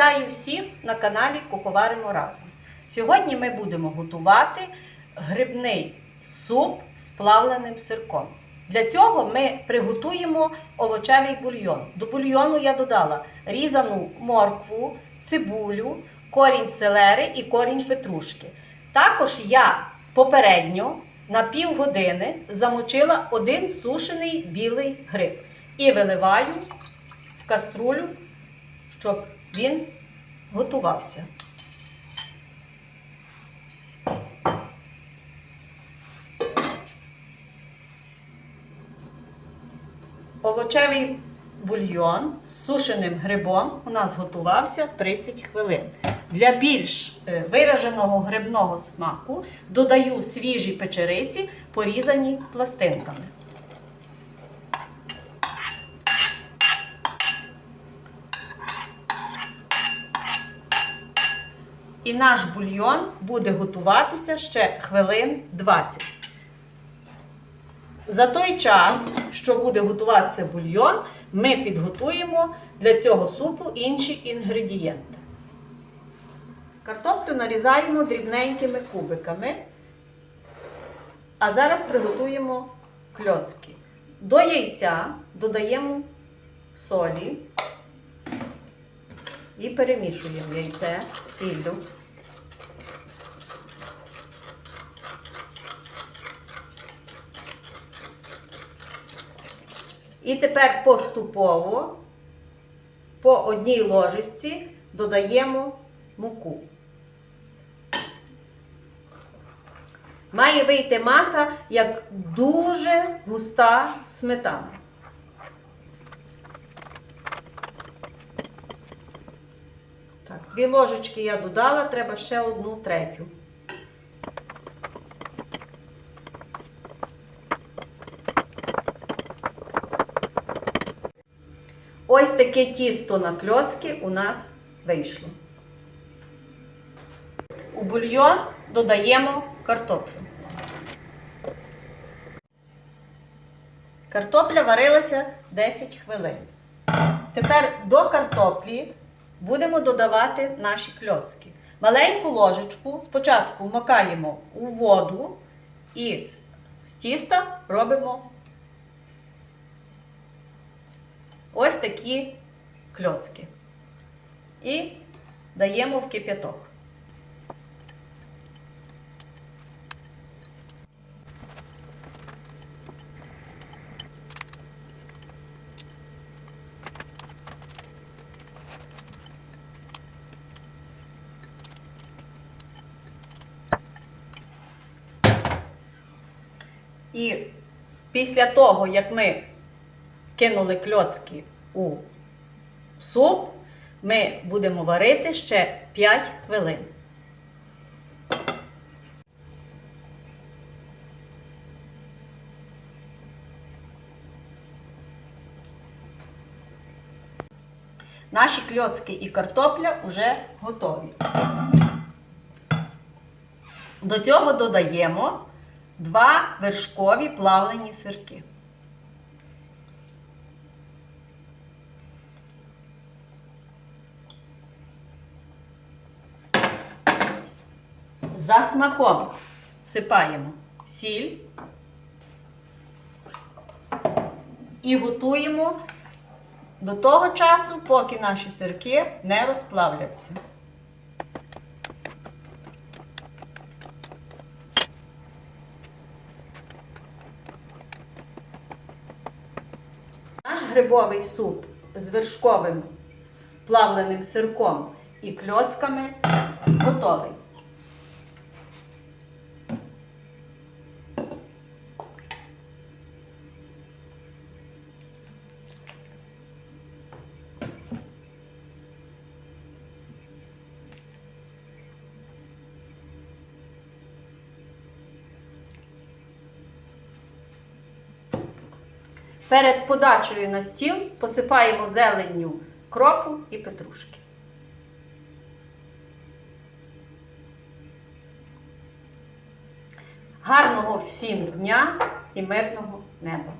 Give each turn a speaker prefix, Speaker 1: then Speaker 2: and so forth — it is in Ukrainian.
Speaker 1: Вітаю всіх на каналі Куховаримо разом. Сьогодні ми будемо готувати грибний суп з плавленим сирком. Для цього ми приготуємо овочевий бульйон. До бульйону я додала різану моркву, цибулю, корінь селери і корінь петрушки. Також я попередньо на півгодини замочила один сушений білий гриб і виливаю в каструлю, щоб він готувався. Овочевий бульйон з сушеним грибом у нас готувався 30 хвилин. Для більш е, вираженого грибного смаку додаю свіжі печериці, порізані пластинками. І наш бульйон буде готуватися ще хвилин 20. За той час, що буде готуватися бульйон, ми підготуємо для цього супу інші інгредієнти. Картоплю нарізаємо дрібненькими кубиками. А зараз приготуємо кльоцки. До яйця додаємо солі і перемішуємо яйце з сіллю. І тепер поступово по одній ложечці додаємо муку. Має вийти маса як дуже густа сметана. Так, дві ложечки я додала, треба ще одну третю. Ось таке тісто на кльоцки у нас вийшло. У бульйон додаємо картоплю. Картопля варилася 10 хвилин. Тепер до картоплі будемо додавати наші кльоцки. Маленьку ложечку спочатку вмикаємо у воду і з тіста робимо ось такі кльоцки. І даємо в кип'яток. І після того, як ми кинули кльоцки у суп, ми будемо варити ще 5 хвилин. Наші кльоцки і картопля вже готові. До цього додаємо два вершкові плавлені сирки. За смаком всипаємо сіль і готуємо до того часу, поки наші сирки не розплавляться. Наш грибовий суп з вершковим сплавленим сирком і кльоцками готовий. Перед подачею на стіл посипаємо зеленню кропу і петрушки. Гарного всім дня і мирного неба!